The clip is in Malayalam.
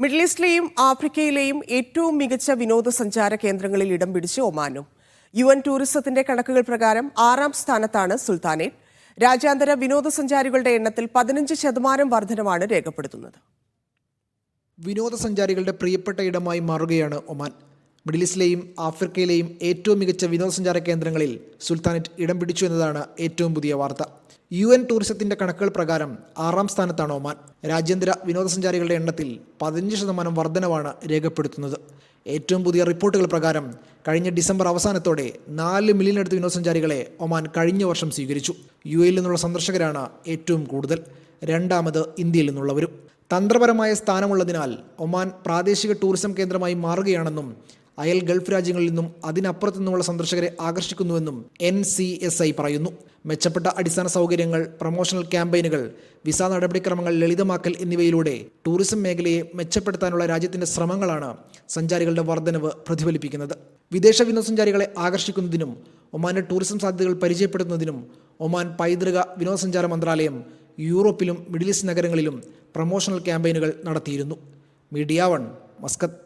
മിഡിൽ ഈസ്റ്റിലെയും ആഫ്രിക്കയിലെയും ഏറ്റവും മികച്ച വിനോദസഞ്ചാര കേന്ദ്രങ്ങളിൽ ഇടം പിടിച്ച് ഒമാനും. യു എൻ ടൂറിസത്തിന്റെ കണക്കുകൾ പ്രകാരം ആറാം സ്ഥാനത്താണ് സുൽത്താനേറ്റ്. രാജ്യാന്തര വിനോദസഞ്ചാരികളുടെ എണ്ണത്തിൽ പതിനഞ്ച് ശതമാനം വർധനമാണ് രേഖപ്പെടുത്തുന്നത്. വിനോദസഞ്ചാരികളുടെ പ്രിയപ്പെട്ട ഇടമായി മാറുകയാണ് ഒമാൻ. മിഡിൽ ഈസ്റ്റിലെയും ആഫ്രിക്കയിലെയും ഏറ്റവും മികച്ച വിനോദസഞ്ചാര കേന്ദ്രങ്ങളിൽ സുൽത്താനറ്റ് ഇടം പിടിച്ചു എന്നതാണ് ഏറ്റവും പുതിയ വാർത്ത. യു എൻ ടൂറിസത്തിന്റെ കണക്കുകൾ പ്രകാരം ആറാം സ്ഥാനത്താണ് ഒമാൻ. രാജ്യാന്തര വിനോദസഞ്ചാരികളുടെ എണ്ണത്തിൽ പതിനഞ്ച് ശതമാനം വർധനവാണ് രേഖപ്പെടുത്തുന്നത്. ഏറ്റവും പുതിയ റിപ്പോർട്ടുകൾ പ്രകാരം കഴിഞ്ഞ ഡിസംബർ അവസാനത്തോടെ നാല് മില്യൺ അടുത്ത് വിനോദസഞ്ചാരികളെ ഒമാൻ കഴിഞ്ഞ വർഷം സ്വീകരിച്ചു. യു എയിൽ നിന്നുള്ള സന്ദർശകരാണ് ഏറ്റവും കൂടുതൽ. രണ്ടാമത് ഇന്ത്യയിൽ നിന്നുള്ളവരും. തന്ത്രപരമായ സ്ഥാനമുള്ളതിനാൽ ഒമാൻ പ്രാദേശിക ടൂറിസം കേന്ദ്രമായി മാറുകയാണെന്നും അയൽ ഗൾഫ് രാജ്യങ്ങളിൽ നിന്നും അതിനപ്പുറത്തു നിന്നുമുള്ള സന്ദർശകരെ ആകർഷിക്കുന്നുവെന്നും എൻ പറയുന്നു. മെച്ചപ്പെട്ട അടിസ്ഥാന സൗകര്യങ്ങൾ പ്രൊമോഷണൽ ക്യാമ്പയിനുകൾ വിസ നടപടിക്രമങ്ങൾ ലളിതമാക്കൽ എന്നിവയിലൂടെ ടൂറിസം മേഖലയെ മെച്ചപ്പെടുത്താനുള്ള രാജ്യത്തിന്റെ ശ്രമങ്ങളാണ് സഞ്ചാരികളുടെ വർധനവ് പ്രതിഫലിപ്പിക്കുന്നത്. വിദേശ വിനോദസഞ്ചാരികളെ ആകർഷിക്കുന്നതിനും ഒമാന്റെ ടൂറിസം സാധ്യതകൾ പരിചയപ്പെടുത്തുന്നതിനും ഒമാൻ പൈതൃക വിനോദസഞ്ചാര മന്ത്രാലയം യൂറോപ്പിലും മിഡിൽ ഈസ്റ്റ് നഗരങ്ങളിലും പ്രൊമോഷണൽ ക്യാമ്പയിനുകൾ നടത്തിയിരുന്നു. Media one Muscat.